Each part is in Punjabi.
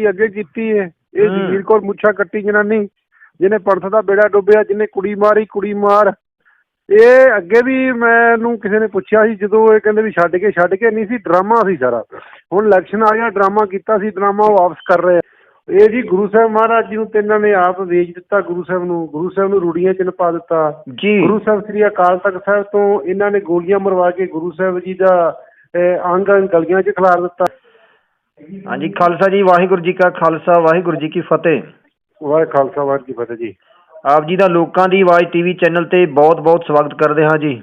ਅੱਗੇ ਕੀਤੀ ਹੈ ਇਹ। ਜਗੀਰ ਕੌਰ ਮੁੱਛਾ ਕੱਟੀ ਜਨਾਨੀ ਜਿਹਨੇ ਪੰਥ ਦਾ ਬੇੜਾ ਡੁੱਬਿਆ ਜਿਹਨੇ ਕੁੜੀ ਮਾਰੀ ਕੁੜੀ ਮਾਰ। ਇਹ ਅੱਗੇ ਵੀ ਮੈਨੂੰ ਕਿਸੇ ਨੇ ਪੁੱਛਿਆ ਸੀ ਜਦੋਂ ਇਹ ਕਹਿੰਦੇ ਵੀ ਛੱਡ ਕੇ ਛੱਡ ਕੇ ਨਹੀਂ ਸੀ ਡਰਾਮਾ ਸੀ ਸਾਰਾ। ਹੁਣ ਇਲੈਕਸ਼ਨ ਆ ਗਿਆ ਡਰਾਮਾ ਕੀਤਾ ਸੀ ਡਰਾਮਾ ਉਹ ਵਾਪਸ ਕਰ ਰਹੇ। ਇਹ ਜੀ ਗੁਰੂ ਸਾਹਿਬ ਮਹਾਰਾਜ ਜੀ ਨੂੰ ਤੇ ਇਹਨਾਂ ਨੇ ਆਪ ਵੇਚ ਦਿੱਤਾ ਗੁਰੂ ਸਾਹਿਬ ਨੂੰ ਗੁਰੂ ਸਾਹਿਬ ਨੂੰ ਰੂੜੀਆਂ ਚ ਨਪਾ ਦਿੱਤਾ। ਜੀ। ਗੁਰੂ ਸਾਹਿਬ ਸ੍ਰੀ ਅਕਾਲ ਤਖਤ ਸਾਹਿਬ ਤੋਂ ਇਹਨਾਂ ਨੇ ਗੋਲੀਆਂ ਮਰਵਾ ਕੇ ਗੁਰੂ ਸਾਹਿਬ ਜੀ ਦਾ ਅੰਗ ਅੰਗ ਗਲੀਆਂ 'ਚ ਖਿਲਾਰ ਦਿੱਤਾ। ਹਾਂਜੀ ਖਾਲਸਾ ਜੀ ਵਾਹਿਗੁਰੂ ਜੀ ਕਾ ਖਾਲਸਾ ਵਾਹਿਗੁਰੂ ਜੀ ਕੀ ਫਤਿਹ। ਵਾਹਿ ਖਾਲਸਾ ਵਾਹਿਗੁਰੂ ਜੀ ਕੀ ਫਤਿਹ ਜੀ। ਆਪ ਜੀ ਦਾ ਲੋਕਾਂ ਦੀ ਆਵਾਜ਼ ਟੀਵੀ ਚੈਨਲ ਤੇ ਬਹੁਤ-ਬਹੁਤ ਸਵਾਗਤ ਕਰਦੇ ਹਾਂ ਜੀ।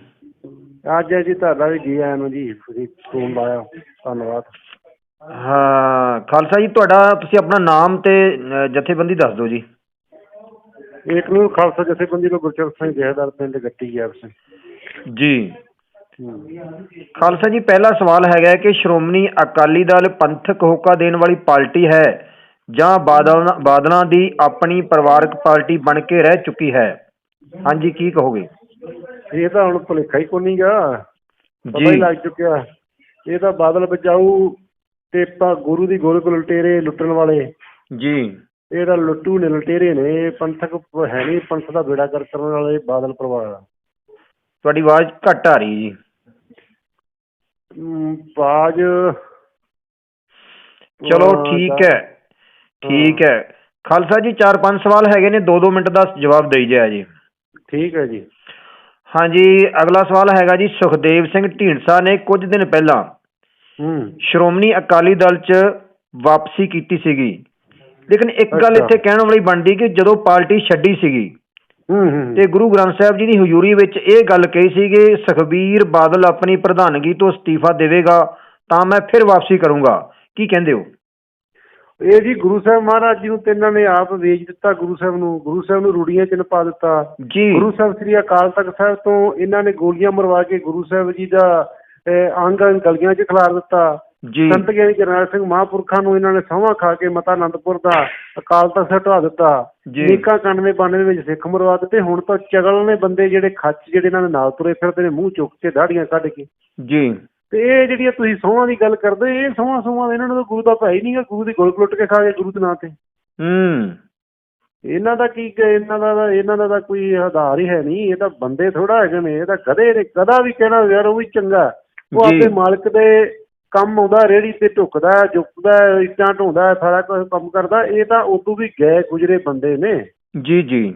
ਅੱਜ ਹੈ ਜੀ ਤੁਹਾਡਾ ਵੀ ਜੀ ਆਇਆਂ ਨੂੰ ਜੀ ਤੁਸੀਂ ਫੋਨ ਲਾਇਆ ਧੰਨਵਾਦ। ਹਾਂ ਖਾਲਸਾ ਜੀ ਤੁਹਾਡਾ ਤੁਸੀਂ ਆਪਣਾ ਨਾਮ ਤੇ ਜਥੇਬੰਦੀ ਦੱਸ ਦਿਓ ਜੀ। ਏਕ ਨੂੰ ਖਾਲਸਾ ਜਥੇਬੰਦੀ ਕੋ ਗੁਰਚਰਨ ਸਿੰਘ ਜਹੇਦਾਰ ਪਿੰਡ ਗੱਟੀ ਗਿਆ ਸਿੰਘ ਜੀ। ਖਾਲਸਾ ਜੀ ਪਹਿਲਾ ਸਵਾਲ ਹੈਗਾ ਕਿ ਸ਼੍ਰੋਮਣੀ ਅਕਾਲੀ ਦਲ ਪੰਥਕ ਹੋਕਾ ਦੇਣ ਵਾਲੀ ਪਾਰਟੀ ਹੈ ਜਾਂ ਬਾਦਲਾਂ ਬਾਦਲਾਂ ਦੀ ਆਪਣੀ ਪਰਿਵਾਰਕ ਪਾਰਟੀ ਬਣ ਕੇ ਰਹਿ ਚੁੱਕੀ ਹੈ? ਹਾਂਜੀ ਕੀ ਕਹੋਗੇ? ਇਹ ਤਾਂ ਹੁਣ ਭੁਲੇਖਾ ਹੀ ਕੋਈ ਨਹੀਂਗਾ। ਪਤਾ ਹੀ ਜੀ। ਲੱਗ ਚੁੱਕਿਆ। ਇਹ ਤਾਂ ਬਾਦਲ ਬਚਾਊ ਤੇ ਪਾ ਗੁਰੂ ਦੀ ਗੋਲ ਕੋਲ ਲੁਟੇਰੇ ਲੁੱਟਣ ਵਾਲੇ। ਜੀ। ਇਹ ਤਾਂ ਲੁੱਟੂ ਨੇ ਲੁਟੇਰੇ ਨੇ। ਇਹ ਪੰਥਕ ਹੈ ਨਹੀਂ ਪੰਥ ਦਾ ਬੇੜਾ ਕਰ ਕਰਨ ਵਾਲੇ ਬਾਦਲ ਪਰਿਵਾਰ ਆ। ਤੁਹਾਡੀ ਆਵਾਜ਼ ਘੱਟ ਆ ਰਹੀ ਜੀ। ਬਾਜ। ਚਲੋ ਠੀਕ ਹੈ। ਠੀਕ ਹੈ। ਖਾਲਸਾ ਜੀ ਚਾਰ ਪੰਜ ਸਵਾਲ ਹੈਗੇ ਨੇ 2-2 ਮਿੰਟ ਦਾ ਜਵਾਬ ਦੇਈ ਜਾਇਆ ਜੀ। ਠੀਕ ਹੈ ਜੀ। ਹਾਂਜੀ ਅਗਲਾ ਸਵਾਲ ਹੈਗਾ ਜੀ ਸੁਖਦੇਵ ਸਿੰਘ ਢੀਂਡਸਾ ਨੇ ਕੁਝ ਦਿਨ ਪਹਿਲਾਂ ਹੂੰ ਸ਼੍ਰੋਮਣੀ ਅਕਾਲੀ ਦਲ 'ਚ ਵਾਪਸੀ ਕੀਤੀ ਸੀਗੀ। ਲੇਕਿਨ ਇੱਕ ਗੱਲ। ਇੱਥੇ ਕਹਿਣ ਵਾਲੀ ਬਣਦੀ ਕਿ ਜਦੋਂ ਪਾਰਟੀ ਛੱਡੀ ਸੀਗੀ ਤੇ ਗੁਰੂ ਗ੍ਰੰਥ ਸਾਹਿਬ ਜੀ ਦੀ ਹਜ਼ੂਰੀ ਵਿੱਚ ਇਹ ਗੱਲ ਕਹੀ ਸੀ ਕਿ ਸੁਖਬੀਰ ਬਾਦਲ ਆਪਣੀ ਪ੍ਰਧਾਨਗੀ ਤੋਂ ਅਸਤੀਫਾ ਦੇਵੇਗਾ ਤਾਂ ਮੈਂ ਫਿਰ ਵਾਪਸੀ ਕਰੂੰਗਾ। ਕੀ ਕਹਿੰਦੇ ਹੋ? ਇਹ ਜੀ ਗੁਰੂ ਸਾਹਿਬ ਮਹਾਰਾਜ ਜੀ ਨੂੰ ਤੇ ਇਹਨਾਂ ਨੇ ਆਪ ਵੇਚ ਦਿੱਤਾ ਗੁਰੂ ਸਾਹਿਬ ਨੂੰ ਗੁਰੂ ਸਾਹਿਬ ਨੂੰ ਰੂੜੀਆਂ 'ਚ ਨਪਾ ਦਿੱਤਾ। ਜੀ। ਗੁਰੂ ਸਾਹਿਬ ਸ੍ਰੀ ਅਕਾਲ ਤਖਤ ਸਾਹਿਬ ਤੋਂ ਇਹਨਾਂ ਨੇ ਗੋਲੀਆਂ ਮਰਵਾ ਕੇ ਗੁਰੂ ਸਾਹਿਬ ਜੀ ਦਾ ਅੰਗ ਅੰਗ ਗਲੀਆਂ 'ਚ ਖਿਲਾਰ ਦਿੱਤਾ। ਜੀ। ਸੰਤ ਗਿਆਨੀ ਜਰਨੈਲ ਸਿੰਘ ਮਹਾਂਪੁਰਖਾਂ ਨੂੰ ਇਹਨਾਂ ਨੇ ਸਹੁੰ ਖਾ ਕੇ ਮਤਾ ਆਨੰਦਪੁਰ ਦਾ ਅਕਾਲ ਤਖਤ ਢਾ ਦਿੱਤਾ। ਨੀਕਾਂ 91 92 ਵਿੱਚ ਸਿੱਖ ਮਰਵਾ ਦਿੱਤੇ। ਹੁਣ ਤਾਂ ਚਗਲ ਨੇ ਬੰਦੇ ਜਿਹੜੇ ਖੱਚ ਜਿਹੜੇ ਇਹਨਾਂ ਦੇ ਨਾਲ ਤੁਰੇ ਫਿਰਦੇ ਨੇ ਮੂੰਹ ਚੁੱਕ ਕੇ ਦਾੜੀਆਂ ਕੱਢ ਕੇ। ਜੀ। ਤੇ ਇਹ ਜਿਹੜੀਆਂ ਤੁਸੀਂ ਸਹੁੰਆਂ ਦੀ ਗੱਲ ਕਰਦੇ ਇਹ ਸਹੁੰਆਂ ਸਹੁੰਆਂ ਇਹਨਾਂ ਨੂੰ ਤਾਂ ਗੁਰੂ ਦਾ ਭਾਈ ਨਹੀਂਗਾ ਗੁਰੂ ਦੀ ਗੋਲ ਲੁੱਟ ਕੇ ਖਾ ਗਏ ਗੁਰੂ ਦੇ ਨਾਂ ਤੇ। ਹੂੰ। ਇਹਨਾਂ ਦਾ ਕੀ ਇਹਨਾਂ ਦਾ ਇਹਨਾਂ ਦਾ ਤਾਂ ਕੋਈ ਆਧਾਰ ਹੀ ਹੈ ਨਹੀਂ। ਇਹ ਤਾਂ ਬੰਦੇ ਥੋੜਾ ਹੈਗੇ ਨੇ ਇਹ ਤਾਂ ਨੇ ਗਧਾ ਵੀ ਕਹਿਣਾ ਯਾਰ ਉਹ ਵੀ ਚੰਗਾ। ਉਹ। ਆਪਣੇ ਮਾਲਕ ਦੇ ਕੰਮ ਆਉਂਦਾ ਰੇੜੀ ਤੇ ਢੁੱਕਦਾ ਝੁਕਦਾ ਇੱਟਾਂ ਢੋਂਦਾ ਸਾਰਾ ਕੁਝ ਕੰਮ ਕਰਦਾ ਇਹ ਤਾਂ ਉਦੋਂ ਵੀ ਗਏ ਗੁਜਰੇ ਬੰਦੇ ਨੇ। ਜੀ ਜੀ।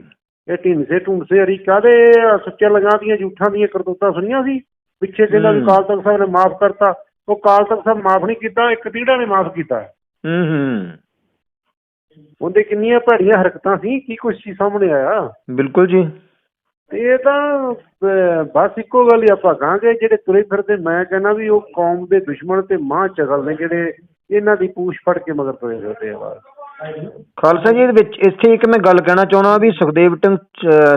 ਇਹ ਢਿੰਸੇ ਢੁੰਸੇ ਅਰੀ ਕਾਦੇ ਸੁੱਚੇ ਲਗਾਂ ਦੀਆਂ ਝੂਠਾਂ ਦੀਆਂ ਕਰਤੂਤਾਂ ਸੁਣੀਆਂ ਸੀ? ਪਿੱਛੇ ਕਹਿੰਦਾ ਵੀ। ਕਾਲ ਤਖਤ ਸਾਹਿਬ ਨੇ ਮਾਫ ਕਰਤਾ। ਉਹ ਕਾਲ ਤਖਤ ਸਾਹਿਬ ਮਾਫ ਨਹੀਂ ਕੀਤਾ ਇੱਕ ਤੀੜਾ ਨੇ ਮਾਫ ਕੀਤਾ। ਹੂੰ ਹੂੰ। ਉਹਦੇ ਕਿੰਨੀਆਂ ਭੈੜੀਆਂ ਹਰਕਤਾਂ ਸੀ? ਕੀ ਕੁਛ ਸੀ ਸਾਹਮਣੇ ਆਇਆ? ਬਿਲਕੁਲ ਜੀ। ਇਹ ਤਾਂ ਬਸ ਇੱਕੋ ਗੱਲ ਹੀ ਆਪਾਂ ਕਹਾਂਗੇ ਜਿਹੜੇ ਤੁਰੇ ਫਿਰਦੇ ਮੈਂ ਕਹਿੰਦਾ ਵੀ ਉਹ ਕੌਮ ਦੇ ਦੁਸ਼ਮਣ ਤੇ ਮਾਂ ਚਗਲ ਨੇ ਜਿਹੜੇ ਇਹਨਾਂ ਦੀ ਪੂਛ ਫੜ ਕੇ ਮਗਰ ਤੁਰੇ ਫਿਰਦੇ ਆ ਖਾਲਸਾ ਜੀ ਵਿੱਚ ਇੱਥੇ ਇੱਕ ਮੈਂ ਗੱਲ ਕਹਿਣਾ ਚਾਹੁੰਦਾ ਵੀ ਸੁਖਦੇਵ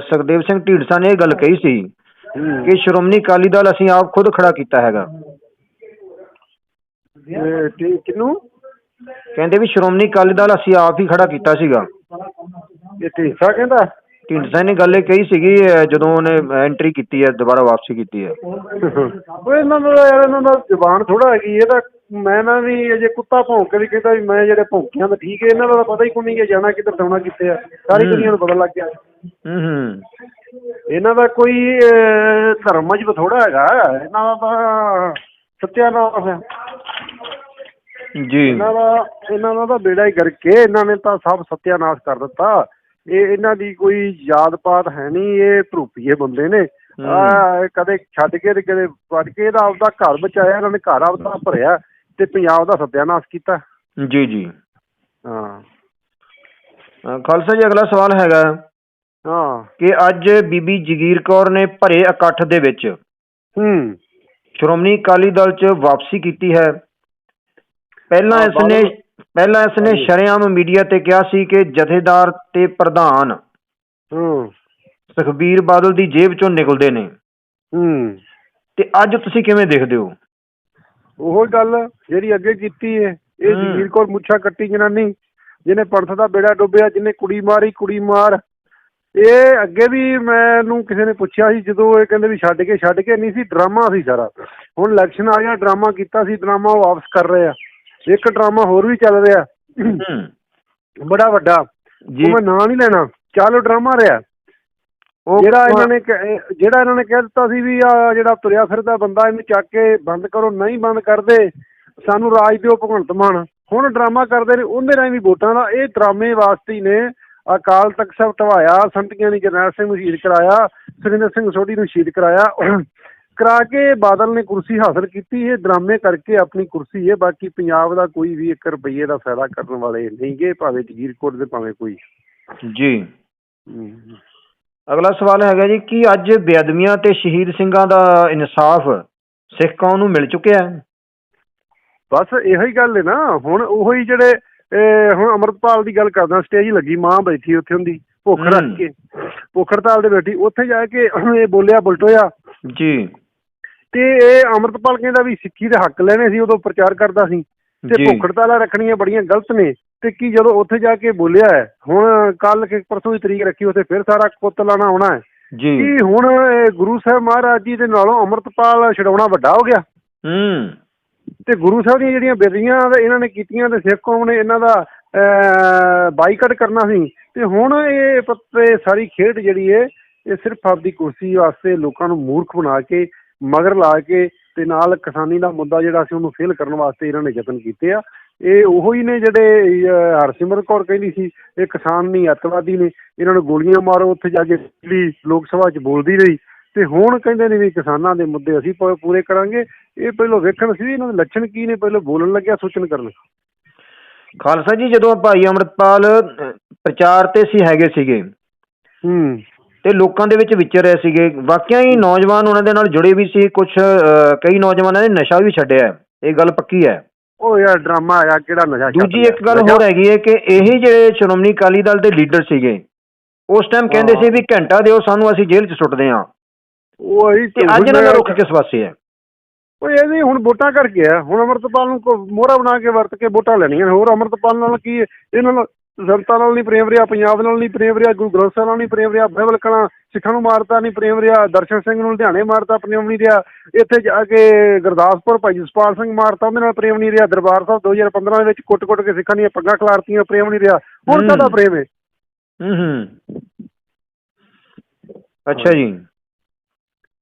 ਸੁਖਦੇਵ ਸਿੰਘ ਢੀਂਡਸਾ ਨੇ ਇਹ ਗੱਲ ਕਹੀ ਸੀ। ਕਿ ਸ਼੍ਰੋਮਣੀ ਅਕਾਲੀ ਦਲ ਅਸੀਂ ਆਪ ਖੁਦ ਖੜਾ ਕੀਤਾ ਹੈਗਾ। ਕਹਿੰਦੇ ਵੀ ਸ਼੍ਰੋਮਣੀ ਅਕਾਲੀ ਦਲ ਅਸੀਂ ਆਪ ਹੀ ਖੜਾ ਕੀਤਾ ਸੀਗਾ। ਇਹ ਢੀਂਸਾ ਕਹਿੰਦਾ? ਢੀਂਡਸਾ ਨੇ ਗੱਲ ਇਹ ਕਹੀ ਸੀਗੀ ਅਹ ਜਦੋਂ ਉਹਨੇ ਐਂਟਰੀ ਕੀਤੀ ਹੈ ਦੁਬਾਰਾ ਵਾਪਸੀ ਕੀਤੀ ਹੈ। ਉਹ ਇਹਨਾਂ ਦਾ ਯਾਰ ਇਹਨਾਂ ਦਾ ਜ਼ੁਬਾਨ ਥੋੜਾ ਹੈਗੀ ਇਹ ਤਾਂ ਮੈਂ ਨਾ ਵੀ ਅਜੇ ਕੁੱਤਾ ਭੌਂਕ ਕੇ ਵੀ ਕਹਿੰਦਾ ਵੀ ਮੈਂ ਜਿਹੜੇ ਭੌਂਕਿਆਂ ਦਾ ਠੀਕ ਹੈ ਇਹਨਾਂ ਦਾ ਤਾਂ ਪਤਾ ਹੀ ਕੋਈ ਨਹੀਂ ਕਿ ਜਾਣਾ ਕਿੱਧਰ ਜਾਣਾ ਕਿੱਥੇ ਆ। ਸਾਰੀ। ਦੁਨੀਆ ਨੂੰ ਪਤਾ ਲੱਗ ਗਿਆ। ਹੂੰ ਹੂੰ। ਇਹਨਾਂ ਦਾ ਕੋਈ ਅਹ, ਧਰਮ ਮਜਬ ਥੋੜਾ ਹੈਗਾ ਇਹਨਾਂ ਦਾ ਤਾਂ ਸੱਤਿਆਨਾਸ਼ ਹੈ ਜੀ। ਇਹਨਾਂ ਦਾ ਇਹਨਾਂ ਦਾ ਤਾਂ ਬੇੜਾ ਹੀ ਕਰਕੇ ਇਹਨਾਂ ਨੇ ਤਾਂ ਸਭ ਸੱਤਿਆਨਾਸ਼ ਕਰ ਦਿੱਤਾ। ਇਹ ਇਹਨਾਂ ਦੀ ਕੋਈ ਯਾਦ ਪਾਤ ਹੈ ਨਹੀਂ ਇਹ ਧਰੂਪੀਏ ਬੰਦੇ ਨੇ। ਆ ਕਦੇ ਛੱਡ ਕੇ ਤੇ ਕਦੇ ਵੱਢ ਕੇ ਇਹਦਾ ਆਪਦਾ ਘਰ ਬਚਾਇਆ ਇਹਨਾਂ ਨੇ ਘਰ ਆਪਦਾ ਭਰਿਆ ਤੇ ਪੰਜਾਬ ਦਾ ਸੱਤਿਆਨਾਸ਼ ਕੀਤਾ। ਜੀ ਜੀ। ਹਾਂ। ਖਾਲਸਾ ਜੀ ਅਗਲਾ ਸਵਾਲ ਹੈਗਾ। ਹਾਂ। ਕਿ ਅੱਜ ਬੀਬੀ ਜਗੀਰ ਕੌਰ ਨੇ ਭਰੇ ਇਕੱਠ ਦੇ ਵਿੱਚ ਹੂੰ। ਸ਼੍ਰੋਮਣੀ ਅਕਾਲੀ ਦਲ 'ਚ ਵਾਪਸੀ ਕੀਤੀ ਹੈ। ਪਹਿਲਾਂ ਇਸ ਨੇ ਪਹਿਲਾਂ ਇਸ ਨੇ। ਸ਼ਰੇਆਮ ਮੀਡੀਆ ਤੇ ਕਿਹਾ ਸੀ ਕਿ ਜਥੇਦਾਰ ਤੇ ਪ੍ਰਧਾਨ ਹੂੰ। ਸੁਖਬੀਰ ਬਾਦਲ ਦੀ ਜੇਬ 'ਚੋਂ ਨਿਕਲਦੇ ਨੇ। ਹੂੰ। ਤੇ ਅੱਜ ਤੁਸੀਂ ਕਿਵੇਂ ਦੇਖਦੇ ਹੋ? ਉਹ ਗੱਲ ਜਿਹੜੀ ਅੱਗੇ ਕੀਤੀ ਹੈ ਇਹ ਹੂੰ। ਜਗੀਰ ਕੌਰ ਮੁੱਛਾ ਕੱਟੀ ਜਨਾਨੀ ਜਿਹਨੇ ਪੰਥ ਦਾ ਬੇੜਾ ਡੁੱਬਿਆ ਜਿਹਨੇ ਕੁੜੀ ਮਾਰੀ ਕੁੜੀ ਮਾਰ। ਇਹ ਅੱਗੇ ਵੀ ਮੈਨੂੰ ਕਿਸੇ ਨੇ ਪੁੱਛਿਆ ਸੀ ਜਦੋਂ ਇਹ ਕਹਿੰਦੇ ਵੀ ਛੱਡ ਕੇ ਛੱਡ ਕੇ ਨਹੀਂ ਸੀ ਡਰਾਮਾ ਸੀ ਸਾਰਾ। ਹੁਣ ਇਲੈਕਸ਼ਨ ਆ ਗਿਆ ਡਰਾਮਾ ਕੀਤਾ ਸੀ ਡਰਾਮਾ ਉਹ ਵਾਪਸ ਕਰ ਰਹੇ ਆ। ਇੱਕ ਡਰਾਮਾ ਹੋਰ ਵੀ ਚੱਲ ਰਿਹਾ। ਬੜਾ ਵੱਡਾ। ਜੀ। ਉਹ ਮੈਂ ਨਾਂ ਨਹੀਂ ਲੈਣਾ। ਚੱਲ ਡਰਾਮਾ ਰਿਹਾ। ਜਿਹੜਾ ਇਹਨਾਂ ਨੇ ਜਿਹੜਾ ਇਹਨਾਂ ਨੇ ਕਹਿ ਦਿੱਤਾ ਸੀ ਵੀ ਆ ਜਿਹੜਾ ਤੁਰਿਆ ਫਿਰਦਾ ਬੰਦਾ ਇਹਨੂੰ ਚੱਕ ਕੇ ਬੰਦ ਕਰੋ ਨਹੀਂ ਬੰਦ ਕਰਦੇ ਸਾਨੂੰ ਰਾਜ ਦਿਓ ਭਗਵੰਤ ਮਾਨ। ਹੁਣ ਡਰਾਮਾ ਕਰਦੇ ਨੇ ਉਹਦੇ ਰਾਹੀਂ ਵੀ ਵੋਟਾਂ ਦਾ ਇਹ ਡਰਾਮੇ ਵਾਸਤੇ ਹੀ ਨੇ। ਅਕਾਲ ਤਖਤ ਸਾਹਿਬ ਢਵਾਇਆ ਸੰਤੀਆਂ ਦੀ ਜਰਨੈਲ ਸਿੰਘ ਨੂੰ ਸ਼ਹੀਦ ਕਰਾਇਆ ਸੁਰਿੰਦਰ ਸਿੰਘ ਸੋਢੀ ਨੂੰ ਸ਼ਹੀਦ ਕਰਾਇਆ। ਕਰਾ ਕੇ ਬਾਦਲ ਨੇ ਕੁਰਸੀ ਹਾਸਲ ਕੀਤੀ। ਇਹ ਡਰਾਮੇ ਕਰਕੇ ਆਪਣੀ ਕੁਰਸੀ ਹੈ ਬਾਕੀ ਪੰਜਾਬ ਦਾ ਕੋਈ ਵੀ 1 ਰੁਪਈਏ ਦਾ ਫਾਇਦਾ ਕਰਨ ਵਾਲੇ ਨਹੀਂਗੇ ਭਾਵੇਂ ਜਗੀਰਕੋਟ ਦੇ ਭਾਵੇਂ ਕੋਈ। ਜੀ। ਅਗਲਾ ਸਵਾਲ ਹੈਗਾ ਜੀ ਕੀ ਅੱਜ ਬੇਅਦਮੀਆਂ ਤੇ ਸ਼ਹੀਦ ਸਿੰਘਾਂ ਦਾ ਇਨਸਾਫ ਸਿੱਖ ਕੌਮ ਨੂੰ ਮਿਲ ਚੁੱਕਿਆ ਹੈ? ਬਸ ਇਹੋ ਹੀ ਗੱਲ ਹੈ ਨਾ ਹੁਣ ਉਹੋ ਹੀ ਜਿਹੜੇ ਹੁਣ ਅਮਰਪਾਲ ਦੀ ਗੱਲ ਕਰਦਾ ਸਟੇਜ ਲੱਗੀ ਮਾਂ ਬੈਠੀ ਉੱਥੇ ਹੁੰਦੀ ਭੁੱਖ। ਰੱਖ ਕੇ। ਭੁੱਖ ਹੜਤਾਲ ਦੇ ਬੈਠੀ ਉੱਥੇ ਜਾ ਕੇ ਇਹ ਬੋਲਿਆ ਬਲਟੋਇਆ ਜੀ। ਤੇ ਇਹ ਅਮਰਪਾਲ ਕਹਿੰਦਾ ਵੀ ਸਿੱਖੀ ਦੇ ਹੱਕ ਲੈਣੇ ਸੀ ਉਦੋਂ ਪ੍ਰਚਾਰ ਕਰਦਾ ਸੀ। ਤੇ ਭੁੱਖ ਹੜਤਾਲਾਂ ਰੱਖਣੀਆਂ ਬੜੀਆਂ ਗਲਤ ਨੇ। ਤੇ ਕੀ ਜਦੋਂ ਉੱਥੇ ਜਾ ਕੇ ਬੋਲਿਆ ਹੈ ਹੁਣ ਕੱਲ ਕਿ ਪਰਸੋਂ ਦੀ ਤਰੀਕ ਰੱਖੀ ਉੱਥੇ ਫਿਰ ਸਾਰਾ ਕੁੱਤ ਲਾਣਾ ਆਉਣਾ ਹੈ। ਜੀ। ਕੀ ਹੁਣ ਗੁਰੂ ਸਾਹਿਬ ਮਹਾਰਾਜ ਜੀ ਦੇ ਨਾਲੋਂ ਅਮਰਤਪਾਲ ਛਡਾਉਣਾ ਵੱਡਾ ਹੋ ਗਿਆ? ਹੂੰ। ਤੇ ਗੁਰੂ ਸਾਹਿਬ ਦੀਆਂ ਜਿਹੜੀਆਂ ਬੇਦੀਆਂ ਇਹਨਾਂ ਨੇ ਕੀਤੀਆਂ ਤੇ ਸਿੱਖ ਕੌਮ ਨੇ ਇਹਨਾਂ ਦਾ ਬਾਈਕਾਟ ਕਰਨਾ ਸੀ। ਤੇ ਹੁਣ ਇਹ ਪੱਤੇ ਸਾਰੀ ਖੇਡ ਜਿਹੜੀ ਹੈ ਇਹ ਸਿਰਫ ਆਪਦੀ ਕੁਰਸੀ ਵਾਸਤੇ ਲੋਕਾਂ ਨੂੰ ਮੂਰਖ ਬਣਾ ਕੇ ਮਗਰ ਲਾ ਕੇ ਤੇ ਨਾਲ ਕਿਸਾਨੀ ਦਾ ਮੁੱਦਾ ਜਿਹੜਾ ਸੀ ਉਹਨੂੰ ਫੇਲ ਕਰਨ ਵਾਸਤੇ ਇਹਨਾਂ ਨੇ ਯਤਨ ਕੀਤੇ ਆ। ਇਹ ਉਹੋ ਹੀ ਨੇ ਜਿਹੜੇ ਹਰਸਿਮਰਤ ਕੌਰ ਕਹਿੰਦੀ ਸੀ ਇਹ ਕਿਸਾਨ ਨਹੀਂ ਅੱਤਵਾਦੀ ਨੇ। ਇਹਨਾਂ ਨੂੰ ਗੋਲੀਆਂ ਮਾਰੋ ਉੱਥੇ ਜਾ ਕੇ ਜਿਹੜੀ ਲੋਕ ਸਭਾ 'ਚ ਬੋਲਦੀ ਰਹੀ। ਤੇ ਹੁਣ ਕਹਿੰਦੇ ਨੇ ਵੀ ਕਿਸਾਨਾਂ ਦੇ ਮੁੱਦੇ ਅਸੀਂ ਪੂਰੇ ਕਰਾਂਗੇ। ਇਹ ਪਹਿਲਾਂ ਵੇਖਣ ਸੀ ਇਹਨਾਂ ਦੇ ਲੱਛਣ ਕੀ ਨੇ ਪਹਿਲਾਂ ਬੋਲਣ ਲੱਗਿਆ ਸੋਚਣ ਕਰਨ ਖਾਲਸਾ ਜੀ ਜਦੋਂ ਭਾਈ ਅਮਰਤਪਾਲ ਪ੍ਰਚਾਰ ਤੇ ਸੀ ਹੈਗੇ ਸੀਗੇ। ਹੂੰ। ਤੇ ਲੋਕਾਂ ਦੇ ਵਿੱਚ ਵਿਚਰ ਰਹੇ ਸੀਗੇ ਵਾਕਿਆ ਹੀ ਨੌਜਵਾਨ ਉਹਨਾਂ ਦੇ ਨਾਲ ਜੁੜੇ ਵੀ ਸੀ ਕੁਝ ਕਈ ਨੌਜਵਾਨਾਂ ਨੇ ਨਸ਼ਾ ਵੀ ਛੱਡਿਆ ਹੈ। ਇਹ ਗੱਲ ਪੱਕੀ ਹੈ ਉਹ ਯਾਰ ਡਰਾਮਾ ਆਇਆ ਕਿਹੜਾ ਨਸ਼ਾ ਦੂਜੀ? ਇੱਕ ਗੱਲ ਹੋਰ ਹੈਗੀ ਹੈ ਕਿ ਇਹੀ ਜਿਹੜੇ ਸ਼੍ਰੋਮਣੀ ਅਕਾਲੀ ਦਲ ਦੇ ਲੀਡਰ ਸੀਗੇ ਉਸ ਟਾਈਮ ਕਹਿੰਦੇ। ਸੀ ਵੀ ਘੰਟਾ ਦਿਓ ਸਾਨੂੰ ਅਸੀਂ ਜੇਲ੍ਹ 'ਚ ਸੁੱਟਦੇ ਹਾਂ ਉਹ ਹੀ ਤੇ ਅੱਜ ਇਹਨਾਂ ਦਾ ਰੁਖ ਕਿਸ ਪਾਸੇ ਹੈ ਉਹ ਇਹ ਵੀ ਹੁਣ ਵੋਟਾਂ ਕਰਕੇ ਆ ਹੁਣ ਅਮਰਤਪਾਲ ਨੂੰ ਮੋਹਰਾ ਬਣਾ ਕੇ ਵਰਤ ਕੇ ਵੋਟਾਂ ਲੈਣੀਆਂ ਹੋਰ ਅਮਰਤਪਾਲ ਨਾਲ ਕੀ? ਇਹਨਾਂ ਨਾਲ ਸੰਤਾਂ ਨਾਲ ਨਹੀਂ ਪ੍ਰੇਮ ਰਿਹਾ ਪੰਜਾਬ ਨਾਲ ਨਹੀਂ ਪ੍ਰੇਮ ਰਿਹਾ ਗੁਰੂ ਗ੍ਰੰਥ ਸਾਹਿਬ ਨਾਲ ਨਹੀਂ ਪ੍ਰੇਮ ਰਿਹਾ ਬਾਈਬਲ ਕਣਾ ਸਿੱਖਾਂ ਨੂੰ ਮਾਰਤਾ ਨਹੀਂ ਪ੍ਰੇਮ ਰਿਹਾ ਦਰਸ਼ਨ ਸਿੰਘ ਨੂੰ ਲੁਧਿਆਣੇ ਮਾਰਤਾ ਪ੍ਰੇਮ ਨਹੀਂ ਰਿਹਾ ਇੱਥੇ ਜਾ ਕੇ ਗੁਰਦਾਸਪੁਰ ਭਾਈ ਜਸਪਾਲ ਸਿੰਘ ਮਾਰਤਾ ਉਹਦੇ ਨਾਲ ਪ੍ਰੇਮ ਨਹੀਂ ਰਿਹਾ ਦਰਬਾਰ ਸਾਹਿਬ 2015 ਦੇ ਵਿੱਚ ਕੁੱਟ-ਕੁੱਟ ਕੇ ਸਿੱਖਾਂ ਦੀਆਂ ਪੱਗਾਂ ਖਿਲਾਰਤੀਆਂ ਪ੍ਰੇਮ ਨਹੀਂ ਰਿਹਾ ਹੁਣ। ਕਾਹਦਾ ਪ੍ਰੇਮ ਹੈ ਹੂੰ ਹੂੰ। ਅੱਛਾ ਜੀ।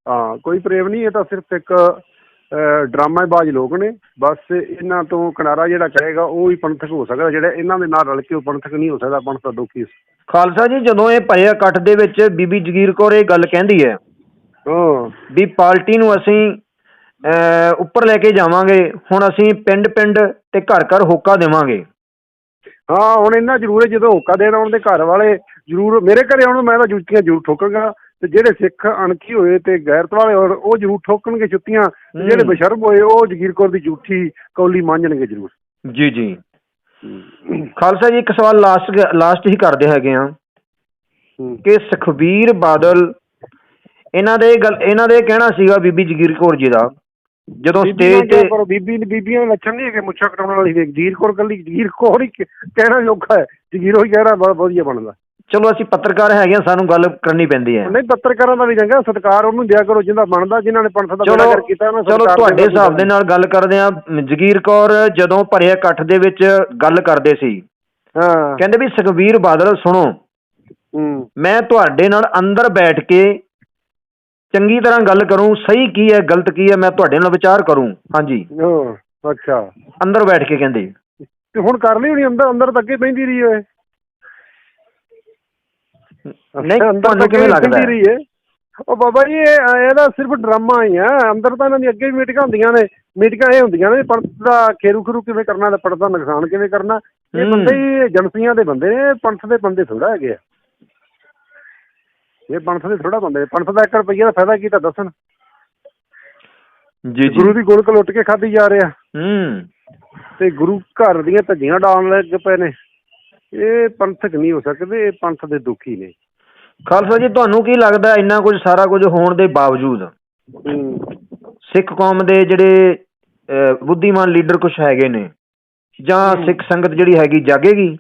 ਹਾਂ ਕੋਈ ਪ੍ਰੇਮ ਨਹੀਂ ਇਹ ਤਾਂ ਸਿਰਫ ਇੱਕ ਡਰਾਮਾਬਾਜ਼ ਲੋਕ ਨੇ। ਬਸ ਇਹਨਾਂ ਤੋਂ ਕਿਨਾਰਾ ਜਿਹੜਾ ਕਰੇਗਾ ਉਹ ਹੀ ਪੰਥਕ ਹੋ ਸਕਦਾ। ਜਿਹੜਾ ਇਹਨਾਂ ਦੇ ਨਾਲ ਰਲ ਕੇ ਉਹ ਪੰਥਕ ਨਹੀਂ ਹੋ ਸਕਦਾ ਪੰਥ ਦਾ ਦੁਖੀ ਖਾਲਸਾ ਜੀ ਜਦੋਂ ਇਹ ਭਰੇ ਇਕੱਠ ਦੇ ਵਿੱਚ ਬੀਬੀ ਜਗੀਰ ਕੌਰ ਇਹ ਗੱਲ ਕਹਿੰਦੀ ਹੈ ਹਾਂ। ਵੀ ਪਾਰਟੀ ਨੂੰ ਅਸੀਂ ਉੱਪਰ ਲੈ ਕੇ ਜਾਵਾਂਗੇ ਹੁਣ ਅਸੀਂ ਪਿੰਡ-ਪਿੰਡ ਤੇ ਘਰ-ਘਰ ਹੋਕਾ ਦੇਵਾਂਗੇ। ਹਾਂ ਹੁਣ ਇਹਨਾਂ ਜ਼ਰੂਰ ਹੈ ਜਦੋਂ ਹੋਕਾ ਦੇਣ ਆਉਣ ਦੇ ਘਰ ਵਾਲੇ ਜ਼ਰੂਰ ਮੇਰੇ ਘਰੇ ਆਉਣ ਮੈਂ ਤਾਂ ਜੁੱਤੀਆਂ ਜ਼ਰੂਰ ਠੋਕਾਂਗਾ। ਤੇ ਜਿਹੜੇ ਸਿੱਖ ਅਣਖੀ ਹੋਏ ਤੇ ਗੈਰਤ ਵਾਲੇ ਹੋਣ ਉਹ ਜ਼ਰੂਰ ਠੋਕਣਗੇ ਜੁੱਤੀਆਂ ਤੇ ਜਿਹੜੇ ਹੂੰ। ਬਸ਼ਰਮ ਹੋਏ ਉਹ ਜਗੀਰ ਕੌਰ ਦੀ ਝੂਠੀ ਕੌਲੀ ਮੰਨਣਗੇ ਜ਼ਰੂਰ ਜੀ ਜੀ ਖਾਲਸਾ ਜੀ ਇੱਕ ਸਵਾਲ ਲਾਸਟ ਲਾਸਟ ਹੀ ਕਰਦੇ ਹੈਗੇ ਆ। ਕਿ ਸੁਖਬੀਰ ਬਾਦਲ ਇਹਨਾਂ ਦੇ ਗੱਲ ਇਹਨਾਂ ਦੇ ਕਹਿਣਾ ਸੀਗਾ ਬੀਬੀ ਜਗੀਰ ਕੌਰ ਜੀ ਦਾ ਜਦੋਂ ਸਟੇਜ ਤੇ ਕਰੋ, ਬੀਬੀ ਬੀਬੀਆਂ ਲੱਛਣ ਨਹੀਂ ਹੈਗੇ ਮੁੱਛਾਂ ਕਟਾਉਣ ਵਾਲੀ ਵੇਖ ਜਗੀਰ ਕੌਰ ਕੱਲੀ ਜਗੀਰ ਕੌਰ ਹੀ ਕਹਿਣਾ ਯੋਗਾ ਹੈ ਜਗੀਰ ਹੀ ਕਹਿਣਾ ਬਹੁਤ ਵਧੀਆ ਬਣਦਾ ਚਲੋ ਅਸੀਂ ਪੱਤਰਕਾਰ ਹੈਗੇ ਆ ਸਾਨੂੰ ਗੱਲ ਕਰਨੀ ਪੈਂਦੀ ਹੈ। ਨਹੀਂ ਪੱਤਰਕਾਰਾਂ ਦਾ ਵੀ ਚੰਗਾ ਸਤਿਕਾਰ ਉਹਨੂੰ ਦਿਆ ਕਰੋ ਜਿਹਦਾ ਬਣਦਾ ਜਿਨ੍ਹਾਂ ਨੇ ਪੰਥ ਦਾ ਚਲੋ ਕਰ ਕੀਤਾ ਉਹਨਾਂ ਚਲੋ ਤੁਹਾਡੇ ਹਿਸਾਬ ਦੇ ਨਾਲ ਗੱਲ ਕਰਦੇ ਆ ਜਗੀਰ ਕੌਰ ਜਦੋਂ ਭਰੇ ਇਕੱਠ ਦੇ ਵਿੱਚ ਗੱਲ ਕਰਦੇ ਸੀ। ਹਾਂ। ਕਹਿੰਦੇ ਵੀ ਸੁਖਬੀਰ ਬਾਦਲ ਸੁਣੋ। ਮੈਂ ਤੁਹਾਡੇ ਨਾਲ ਅੰਦਰ ਬੈਠ ਕੇ ਚੰਗੀ ਤਰ੍ਹਾਂ ਗੱਲ ਕਰੂੰ ਸਹੀ ਕੀ ਹੈ ਗਲਤ ਕੀ ਹੈ ਮੈਂ ਤੁਹਾਡੇ ਨਾਲ ਵਿਚਾਰ ਕਰੂੰ। ਹਾਂਜੀ। ਹਾਂ ਅੱਛਾ। ਅੰਦਰ ਬੈਠ ਕੇ ਕਹਿੰਦੇ। ਤੇ ਹੁਣ ਕਰ ਲਈ ਹੋਣੀ ਅੰਦਰ ਅੰਦਰ ਤਾਂ ਅੱਗੇ ਬਹਿੰਦੀ ਰਹੀ ਓਏ। ਨਹੀਂ ਅੰਦਰ ਤੁਹਾਨੂੰ ਤਾਂ ਕਿਵੇਂ ਅੱਗੇ ਲੱਗਦਾ ਬਹਿੰਦੀ ਰਹੀ ਹੈ? ਉਹ ਬਾਬਾ ਜੀ ਇਹ ਇਹਦਾ ਸਿਰਫ ਡਰਾਮਾ ਹੀ ਆ ਅੰਦਰ ਤਾਂ ਇਹਨਾਂ ਦੀ ਅੱਗੇ ਵੀ ਮੀਟਿੰਗਾਂ ਹੁੰਦੀਆਂ ਨੇ। ਮੀਟਿੰਗਾਂ ਇਹ ਹੁੰਦੀਆਂ ਨੇ ਪੰਥ ਦਾ ਖੇਰੂ ਖਰੂ ਕਿਵੇਂ ਕਰਨਾ ਤੇ ਪੰਥ ਦਾ ਨੁਕਸਾਨ ਕਿਵੇਂ ਕਰਨਾ ਇਹ। ਬੰਦੇ ਹੀ ਏਜੰਸੀਆਂ ਦੇ ਬੰਦੇ ਨੇ ਪੰਥ ਦੇ ਬੰਦੇ ਥੋੜਾ ਹੈਗੇ ਆ। ਇਹ ਪੰਥ ਦੇ ਥੋੜਾ ਬੰਦੇ ਪੰਥ ਦਾ 1 ਰੁਪਈਆ ਦਾ ਫਾਇਦਾ ਕੀ ਤਾਂ ਦੱਸਣ। ਜੀ। ਗੁਰੂ ਦੀ ਗੋਲਕ ਲੁੱਟ ਕੇ ਖਾਧੀ ਜਾ ਰਿਹਾ। ਹੂੰ। ਤੇ ਗੁਰੂ ਘਰ ਦੀਆਂ ਧੱਜੀਆਂ ਡਾਉਣ ਲੱਗ ਪਏ ਨੇ। ਇਹ ਪੰਥਕ ਨਹੀਂ ਹੋ ਸਕਦੇ ਇਹ ਪੰਥ ਦੇ ਦੁਖੀ ਨੇ। ਖਾਲਸਾ ਜੀ ਤੁਹਾਨੂੰ ਕੀ ਲੱਗਦਾ ਇੰਨਾ ਕੁਝ ਸਾਰਾ ਕੁਝ ਹੋਣ ਦੇ ਬਾਵਜੂਦ? ਸਿੱਖ ਕੌਮ ਦੇ ਜਿਹੜੇ ਬੁੱਧੀਮਾਨ ਲੀਡਰ ਕੁਝ ਹੈਗੇ ਨੇ ਜਾਂ। ਸਿੱਖ ਸੰਗਤ ਜਿਹੜੀ ਹੈਗੀ ਜਾਗੇਗੀ?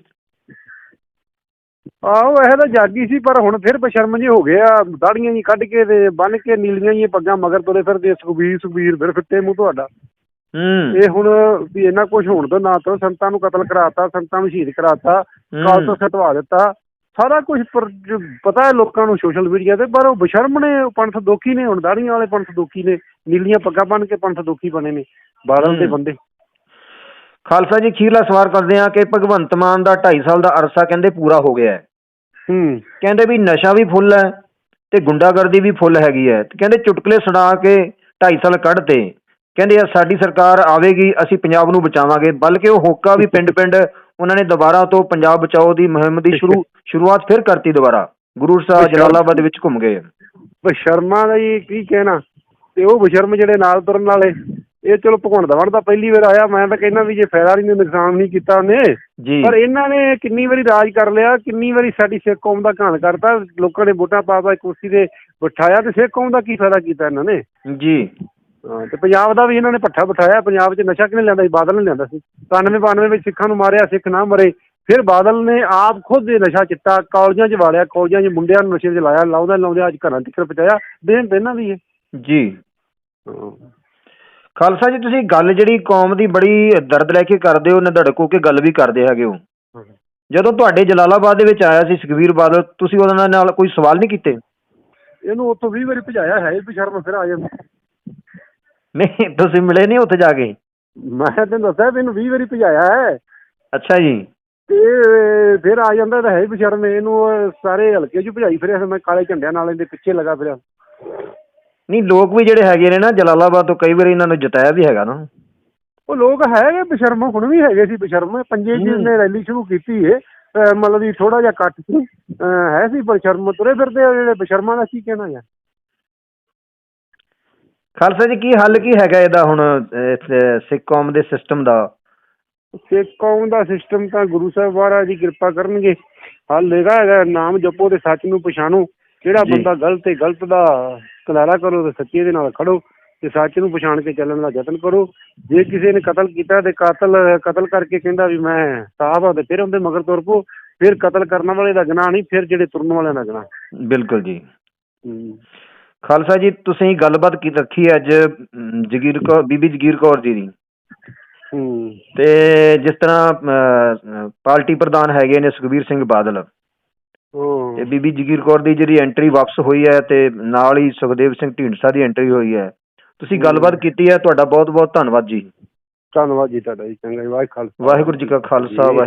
ਆਹੋ ਇਹ ਤਾਂ ਜਾਗੀ ਸੀ ਪਰ ਹੁਣ ਫਿਰ ਬਸ਼ਰਮ ਜਿਹੇ ਹੋ ਗਏ ਆ। ਦਾੜੀਆਂ ਜੀ ਕੱਢ ਕੇ ਤੇ ਬੰਨ ਕੇ ਨੀਲੀਆਂ ਜੀ ਪੱਗਾਂ ਮਗਰ ਤੁਰੇ ਫਿਰਦੇ ਸੁਖਬੀਰ ਸੁਖਬੀਰ ਫਿਰ ਫਿੱਟੇ ਮੂੰਹ ਤੁਹਾਡਾ। ਹੂੰ। ਇਹ ਹੁਣ ਵੀ ਇੰਨਾ ਕੁਝ ਹੋਣ ਤੋਂ ਨਾ ਤੋਂ ਸੰਤਾਂ ਨੂੰ ਕਤਲ ਕਰਾਤਾ ਸੰਤਾਂ ਨੂੰ ਸ਼ਹੀਦ ਕਰਾਤਾ। ਕਾਲ ਤੋਂ ਸਟਵਾ ਦਿੱਤਾ। ਸਾਰਾ ਕੁਝ ਪਤਾ ਹੈ ਲੋਕਾਂ ਨੂੰ ਸੋਸ਼ਲ ਮੀਡੀਆ ਤੇ ਪਰ ਉਹ ਬਸ਼ਰਮ ਨੇ ਪੰਥ ਦੋਖੀ ਨੇ ਹੁਣ ਦਾੜੀਆਂ ਵਾਲੇ ਪੰਥ ਦੋਖੀ ਨੇ ਨੀਲੀਆਂ ਪੱਗਾਂ ਬੰਨ ਕੇ ਪੰਥ ਦੋਖੀ ਬਣੇ ਨੇ ਬਾਦਲ ਦੇ। ਬੰਦੇ। ਖਾਲਸਾ ਜੀ ਅਖੀਰਲਾ ਸਵਾਲ ਕਰਦੇ ਹਾਂ ਕਿ ਭਗਵੰਤ ਮਾਨ ਦਾ 2.5 ਸਾਲ ਦਾ ਅਰਸਾ ਕਹਿੰਦੇ ਪੂਰਾ ਹੋ ਗਿਆ ਹੈ। ਹੂੰ। ਕਹਿੰਦੇ ਵੀ ਨਸ਼ਾ ਵੀ ਫੁੱਲ ਹੈ ਤੇ ਗੁੰਡਾਗਰਦੀ ਵੀ ਫੁੱਲ ਹੈਗੀ ਹੈ। ਤੇ ਕਹਿੰਦੇ ਚੁਟਕਲੇ ਸੁਣਾ ਕੇ 2.5 ਸਾਲ ਕੱਢਤੇ। ਕਹਿੰਦੇ ਯਾਰ ਸਾਡੀ ਸਰਕਾਰ ਆਵੇਗੀ ਅਸੀਂ ਪੰਜਾਬ ਨੂੰ ਬਚਾਵਾਂਗੇ ਬਲਕਿ ਉਹ ਹੋਕਾ ਵੀ ਪਿੰਡ-ਪਿੰਡ ਉਹਨਾਂ ਨੇ ਦੁਬਾਰਾ ਤੋਂ ਪੰਜਾਬ ਬਚਾਓ ਦੀ ਮੁਹਿੰਮ ਦੀ ਸ਼ੁਰੂ ਸ਼ੁਰੂਆਤ ਫਿਰ ਕਰਤੀ ਦੁਬਾਰਾ। ਗੁਰੂ ਸਾਹਿਬ। ਜਲਾਲਾਬਾਦ ਵਿੱਚ ਘੁੰਮ ਗਏ। ਬਸ਼ਰਮਾਂ ਦਾ ਜੀ ਕੀ ਕਹਿਣਾ? ਤੇ ਉਹ ਬਸ਼ਰਮ ਜਿਹੜੇ ਨਾਲ ਤੁਰਨ ਵਾਲੇ ਇਹ ਚਲੋ ਭਗਵੰਤ ਮਾਨ ਦਾ ਪਹਿਲੀ ਵਾਰ ਆਇਆ ਮੈਂ ਤਾਂ ਕਹਿੰਦਾ ਵੀ ਜੇ ਫਾਇਦਾ ਨਹੀਂ ਨੁਕਸਾਨ ਨਹੀਂ ਕੀਤਾ ਉਹਨੇ। ਪਰ ਇਹਨਾਂ ਨੇ ਕਿੰਨੀ ਵਾਰੀ ਰਾਜ ਕਰ ਲਿਆ ਕਿੰਨੀ ਵਾਰੀ ਸਾਡੀ ਸਿੱਖ ਕੌਮ ਦਾ ਘਾਣ ਕਰਤਾ ਲੋਕਾਂ ਨੇ ਵੋਟਾਂ ਪਾ ਪਾ ਕੁਰਸੀ ਤੇ ਬਿਠਾਇਆ ਤੇ ਸਿੱਖ ਕੌਮ ਦਾ ਕੀ ਫਾਇਦਾ ਕੀਤਾ ਇਹਨਾਂ ਨੇ? ਜੀ। ਹਾਂ, ਤੇ ਪੰਜਾਬ ਦਾ ਵੀ ਇਹਨਾਂ ਨੇ ਪੱਠਾ ਬਿਠਾਇਆ ਪੰਜਾਬ 'ਚ ਨਸ਼ਾ ਕਿਹਨੇ ਲਿਆਂਦਾ ਸੀ? ਬਾਦਲ ਨੇ ਲਿਆਂਦਾ ਸੀ। 91 92 ਵਿੱਚ ਸਿੱਖਾਂ ਨੂੰ ਮਾਰਿਆ ਸਿੱਖ ਨਾ ਮਰੇ। ਫਿਰ ਬਾਦਲ ਨੇ ਆਪ ਖੁਦ ਇਹ ਨਸ਼ਾ ਚਿੱਟਾ ਕਾਲਜਾਂ 'ਚ ਵਾਲਿਆ ਕਾਲਜਾਂ 'ਚ ਮੁੰਡਿਆਂ ਨੂੰ ਨਸ਼ੇ 'ਚ ਲਾਇਆ ਲਾਉਂਦਾ ਲਾਉਂਦੇ ਅੱਜ ਘਰਾਂ ਤੱਕ ਪਹੁੰਚਾਇਆ। ਦੇਣ ਦੇਣਾ ਵੀ ਹੈ ਜੀ। ਖਾਲਸਾ ਜੀ ਤੁਸੀਂ ਗੱਲ ਜਿਹੜੀ ਕੌਮ ਦੀ ਬੜੀ ਦਰਦ ਲੈ ਕੇ ਕਰਦੇ ਹੋ ਨਧੜਕ ਹੋ ਕੇ ਗੱਲ ਵੀ ਕਰਦੇ ਹੈਗੇ ਹੋ। ਜਦੋਂ ਤੁਹਾਡੇ ਜਲਾਲਾਬਾਦ ਦੇ ਵਿੱਚ ਆਇਆ ਸੀ ਸੁਖਵੀਰ ਬਾਦਲ ਤੁਸੀਂ ਉਹਨਾਂ ਨਾਲ ਕੋਈ ਸਵਾਲ ਨਹੀਂ ਕੀਤੇ? ਇਹਨੂੰ ਉੱਥੋਂ 20 ਵਾਰੀ ਭਜਾਇਆ ਹੈ ਵੀ ਸ਼ਰਮ ਫਿਰ ਆ ਜਾਂਦਾ। ਨਹੀਂ ਤੁਸੀਂ ਮਿਲੇ ਨਹੀਂ ਉੱਥੇ ਜਾ ਕੇ? ਮੈਂ ਤੈਨੂੰ ਦੱਸਿਆ ਵੀ ਇਹਨੂੰ 20 ਵਾਰੀ ਭਜਾਇਆ ਹੈ। ਅੱਛਾ ਜੀ। ਤੇ ਫਿਰ ਆ ਜਾਂਦਾ ਤਾਂ ਹੈ ਵੀ ਸ਼ਰਮ ਇਹਨੂੰ ਸਾਰੇ ਹਲਕੇ 'ਚ ਭਜਾਈ ਫਿਰਿਆ ਫਿਰ ਮੈਂ ਕਾਲੇ ਝੰਡਿਆਂ ਨਾਲ ਇਹਦੇ ਪਿੱਛੇ ਲੱਗਾ ਫਿਰਿਆ। ਨਹੀਂ ਲੋਕ ਵੀ ਜਿਹੜੇ ਹੈਗੇ ਨੇ ਨਾ ਜਲਾਲਾਬਾਦ ਤੋਂ ਕਈ ਵਾਰੀ ਇਹਨਾਂ ਨੂੰ ਜਿਤਾਇਆ ਵੀ ਹੈਗਾ ਨਾ। ਉਹ ਲੋਕ ਹੈਗੇ ਬਸ਼ਰਮ ਹੁਣ ਵੀ ਹੈਗੇ ਸੀ ਬਸ਼ਰਮ। ਪੰਜੇ ਜੀ। ਨੇ ਰੈਲੀ ਸ਼ੁਰੂ ਕੀਤੀ ਏ। ਅਹ ਮਤਲਬ ਵੀ ਥੋੜਾ ਜਿਹਾ ਕੱਟ ਸੀ। ਅਹ ਹੈ ਸੀ ਬਸ਼ਰਮ ਤੁਰੇ ਫਿਰਦੇ ਆ ਜਿਹੜੇ ਬਸ਼ਰਮਾਂ ਦਾ ਕੀ ਕਹਿਣਾ ਯਾਰ? ਖਾਲਸਾ ਜੀ ਕੀ ਹੱਲ ਕੀ ਹੈਗਾ ਇਹਦਾ ਹੁਣ ਅਹ, ਸਿੱਖ ਕੌਮ ਦੇ ਸਿਸਟਮ ਦਾ? ਸਿੱਖ ਕੌਮ ਦਾ ਸਿਸਟਮ ਤਾਂ ਗੁਰੂ ਸਾਹਿਬ ਮਹਾਰਾਜ ਦੀ ਕਿਰਪਾ ਕਰਨਗੇ। ਹੱਲ ਹੈਗਾ ਹੈਗਾ ਨਾਮ ਜਪੋ ਤੇ ਸੱਚ ਨੂੰ ਪਛਾਣੋ। ਜਿਹੜਾ ਜੀ। ਬੰਦਾ ਗਲਤ ਹੈ ਗਲਤ ਦਾ ਕਲਾਰਾ ਕਰੋ ਤੇ ਸੱਚੇ ਦੇ ਨਾਲ ਖੜੋ ਤੇ ਸੱਚ ਨੂੰ ਪਛਾਣ ਕੇ ਚੱਲਣ ਦਾ ਯਤਨ ਕਰੋ। ਜੇ ਕਿਸੇ ਨੇ ਕਤਲ ਕੀਤਾ ਤੇ ਕਾਤਲ ਕਤਲ ਕਰਕੇ ਕਹਿੰਦਾ ਵੀ ਮੈਂ ਸਾਹਬ ਆ ਤੇ ਫਿਰ ਉਹਦੇ ਮਗਰ ਤੁਰ ਪੋ ਫਿਰ ਕਤਲ ਕਰਨ ਵਾਲੇ ਦਾ ਗੁਨਾਹ ਨਹੀਂ ਫਿਰ ਜਿਹੜੇ ਤੁਰਨ ਵਾਲਿਆਂ ਦਾ ਗੁਨਾਹ। ਬਿਲਕੁਲ ਜੀ। ਖਾਲਸਾ ਜੀ ਤੁਸੀਂ ਗੱਲਬਾਤ ਕੀ ਰੱਖੀ ਅੱਜ ਜਗੀਰ ਕੌਰ ਬੀਬੀ ਜਗੀਰ ਕੌਰ ਜੀ ਦੀ? ਤੇ ਜਿਸ ਤਰ੍ਹਾਂ ਪਾਰਟੀ ਪ੍ਰਧਾਨ ਹੈਗੇ ਨੇ ਸੁਖਬੀਰ ਸਿੰਘ ਬਾਦਲ। ਤੇ ਬੀਬੀ ਜਗੀਰ ਕੌਰ ਦੀ ਜਿਹੜੀ ਐਂਟਰੀ ਵਾਪਸ ਹੋਈ ਹੈ ਤੇ ਨਾਲ ਹੀ ਸੁਖਦੇਵ ਸਿੰਘ ਢੀਂਡਸਾ ਦੀ ਐਂਟਰੀ ਹੋਈ ਹੈ। ਤੁਸੀਂ ਗੱਲਬਾਤ ਕੀਤੀ ਹੈ ਤੁਹਾਡਾ ਬਹੁਤ ਬਹੁਤ ਧੰਨਵਾਦ ਜੀ। ਧੰਨਵਾਦ ਜੀ ਤੁਹਾਡਾ ਜੀ ਚੰਗਾ ਜੀ ਵਾਹਿਗੁਰੂ ਜੀ ਕਾ ਖਾਲਸਾ। ਵਾਹਿਗੁਰੂ